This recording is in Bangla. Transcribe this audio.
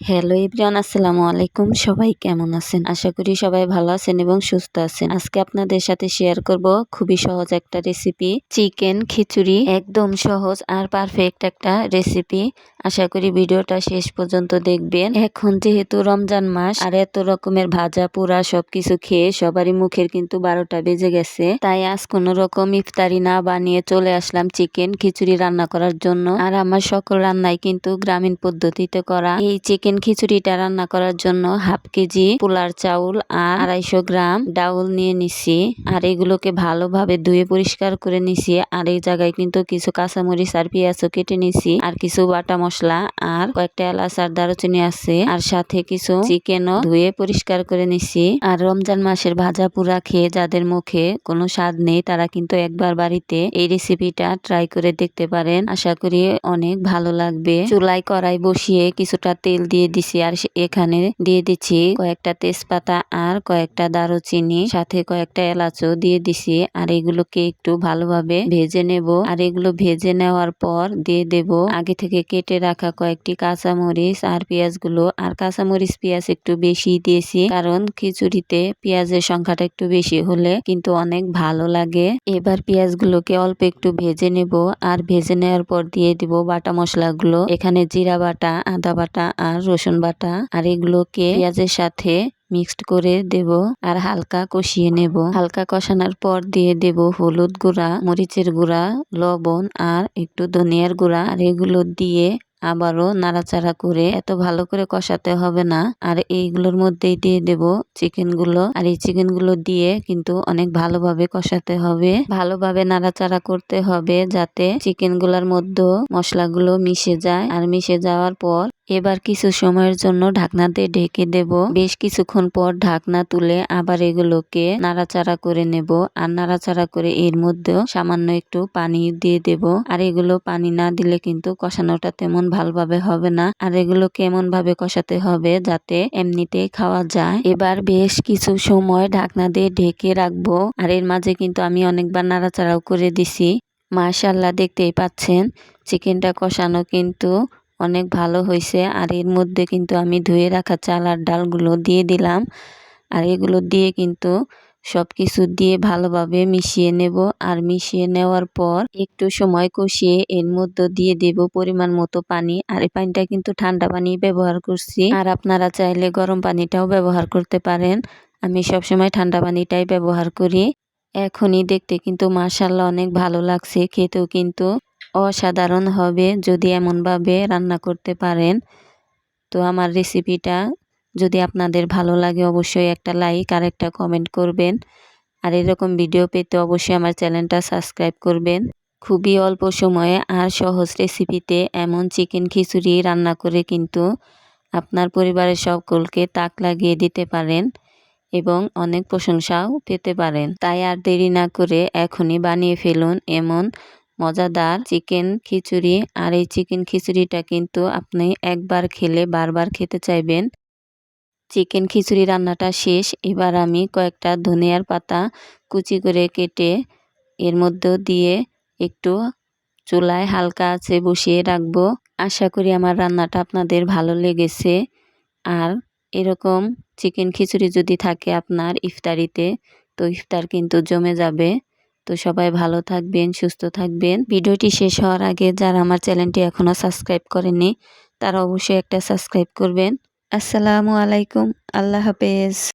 হ্যালো ইব্রিয়ান আসসালামু আলাইকুম। সবাই কেমন আছেন? আশা করি সবাই ভালো আছেন এবং সুস্থ আছেন। আজকে আপনাদের সাথে শেয়ার করব খুবই সহজ একটা রেসিপি চিকেন খিচুড়ি, একদম সহজ আর পারফেক্ট একটা রেসিপি আশা করি ভিডিওটা শেষ পর্যন্ত দেখবেন। এখন যেহেতু রমজান মাস, আর এত রকমের ভাজা, পোড়া সবকিছু খেয়ে সবারই মুখের কিন্তু বারোটা বেজে গেছে। তাই আজ কোনো রকম ইফতারি না বানিয়ে চলে আসলাম চিকেন খিচুড়ি রান্না করার জন্য। আর আমার সকল রান্নাই কিন্তু গ্রামীণ পদ্ধতিতে করা। এই চিকেন চিকেন খিচুড়িটা রান্না করার জন্য হাফ কেজি পোলার চাউল আর আড়াইশো গ্রাম ডাউল নিয়ে নিছি। আর এগুলোকে ভালোভাবে ধুয়ে পরিষ্কার করে নিছি। আর এই জায়গায় কিন্তু কিছু কাঁচামরিচ আর পেঁয়াজও কেটে নিছি। আর কিছু বাটা মশলা আর কয়েকটা এলাচ আর দারুচিনি আছে। আর সাথে কিছু চিকেনও ধুয়ে পরিষ্কার করে নিছি। আর রমজান মাসের ভাজা পুরা খেয়ে যাদের মুখে কোনো স্বাদ নেই, তারা কিন্তু একবার বাড়িতে এই রেসিপিটা ট্রাই করে দেখতে পারেন। আশা করি অনেক ভালো লাগবে। চুলাই কড়াই বসিয়ে কিছুটা তেল দিয়ে দিয়ে দিছি আর এখানে দিয়ে দিচ্ছি কয়েকটা তেজপাতা আর কয়েকটা দারুচিনি, সাথে কয়েকটা এলাচও দিয়ে দিছি। আর এগুলোকে একটু ভালোভাবে ভেজে নেব। আর এগুলো ভেজে নেওয়ার পর দিয়ে দেব আগে থেকে কেটে রাখা কয়েকটি কাঁচামরিচ আর পেঁয়াজগুলো। আর কাঁচামরিচ, পেঁয়াজ একটু বেশি দিয়েছি কারণ খিচুড়িতে পেঁয়াজের সংখ্যাটা একটু বেশি হলে কিন্তু অনেক ভালো লাগে। এবার পেঁয়াজগুলোকে অল্প একটু ভেজে নেব। আর ভেজে নেওয়ার পর দিয়ে দিব বাটা মশলাগুলো। এখানে জিরা বাটা, আদা বাটা আর রসুন বাটা আর এগুলোকে পেঁয়াজের সাথে মিক্সড করে দেব আর হালকা কষিয়ে নেব। হালকা কষানোর পর দিয়ে দেব হলুদ গুঁড়া, মরিচের গুঁড়া, লবণ আর একটু ধনিয়ার গুঁড়া। আর এগুলো দিয়ে আবারও নাড়াচাড়া করে এত ভালো করে কষাতে হবে না। আর এইগুলোর মধ্যেই দিয়ে দেব চিকেনগুলো। আর এই চিকেনগুলো দিয়ে কিন্তু অনেক ভালোভাবে কষাতে হবে। ভালোভাবে নাড়াচাড়া করতে হবে যাতে চিকেনগুলার মধ্যে মশলাগুলো মিশে যায়। আর মিশে যাওয়ার পর এবার কিছু সময়ের জন্য ঢাকনাতে ঢেকে দেব। বেশ কিছুক্ষণ পর ঢাকনা তুলে আবার এগুলোকে নাড়াচাড়া করে নেব। আর নাড়াচাড়া করে এর মধ্যেও সামান্য একটু পানি দিয়ে দেব। আর এগুলো পানি না দিলে কিন্তু কষানোটা তেমন ভালোভাবে হবে না। আর এগুলো কেমন ভাবে কষাতে হবে যাতে এমনিতে খাওয়া যায়। এবার বেশ কিছু সময় ঢাকনা দিয়ে ঢেকে রাখব। আর এর মাঝে কিন্তু আমি অনেকবার নাড়াচাড়াও করে দিছি। মাশাল্লাহ দেখতেই পাচ্ছেন। চিকেনটা কষানো কিন্তু অনেক ভালো হয়েছে আর এর মধ্যে কিন্তু আমি ধুয়ে রাখা চাল আর ডালগুলো দিয়ে দিলাম। আর এগুলো দিয়ে কিন্তু সব কিছু দিয়ে ভালোভাবে মিশিয়ে নেব। আর মিশিয়ে নেওয়ার পর একটু সময় কষিয়ে এর মধ্যে দিয়ে দেব পরিমাণ মতো পানি। আর এই পানিটা কিন্তু ঠান্ডা পানি ব্যবহার করছি। আর আপনারা চাইলে গরম পানিটাও ব্যবহার করতে পারেন। আমি সবসময় ঠান্ডা পানিটাই ব্যবহার করি। এখনই দেখতে কিন্তু মাসাল্লাহ অনেক ভালো লাগছে, খেতেও কিন্তু। অসাধারণ হবে যদি এমনভাবে রান্না করতে পারেন। তো আমার রেসিপিটা যদি আপনাদের ভালো লাগে অবশ্যই একটা লাইক আর একটা কমেন্ট করবেন। আর এরকম ভিডিও পেতে অবশ্যই আমার চ্যানেলটা সাবস্ক্রাইব করবেন। খুবই অল্প সময়ে আর সহজ রেসিপিতে এমন চিকেন খিচুড়ি রান্না করে কিন্তু আপনার পরিবারের সকলকে তাক লাগিয়ে দিতে পারেন এবং অনেক প্রশংসাও পেতে পারেন। তাই আর দেরি না করে এখনই বানিয়ে ফেলুন এমন মজাদার চিকেন খিচুড়ি। আর এই চিকেন খিচুড়িটা কিন্তু আপনি একবার খেলে বারবার খেতে চাইবেন। চিকেন খিচুড়ি রান্নাটা শেষ। এবার আমি কয়েকটা ধনিয়ার পাতা কুচি করে কেটে এর মধ্যে দিয়ে একটু চুলায় হালকা আছে বসিয়ে রাখব। আশা করি আমার রান্নাটা আপনাদের ভালো লেগেছে। আর এরকম চিকেন খিচুড়ি যদি থাকে আপনার ইফতারিতে, তো ইফতার কিন্তু জমে যাবে। তো সবাই ভালো থাকবেন, সুস্থ থাকবেন। ভিডিওটি শেষ হওয়ার আগে যারা আমার চ্যানেলটি এখনও সাবস্ক্রাইব করেনি তারা অবশ্যই একটা সাবস্ক্রাইব করবেন। আসসালামু আলাইকুম, আল্লাহ হাফেজ।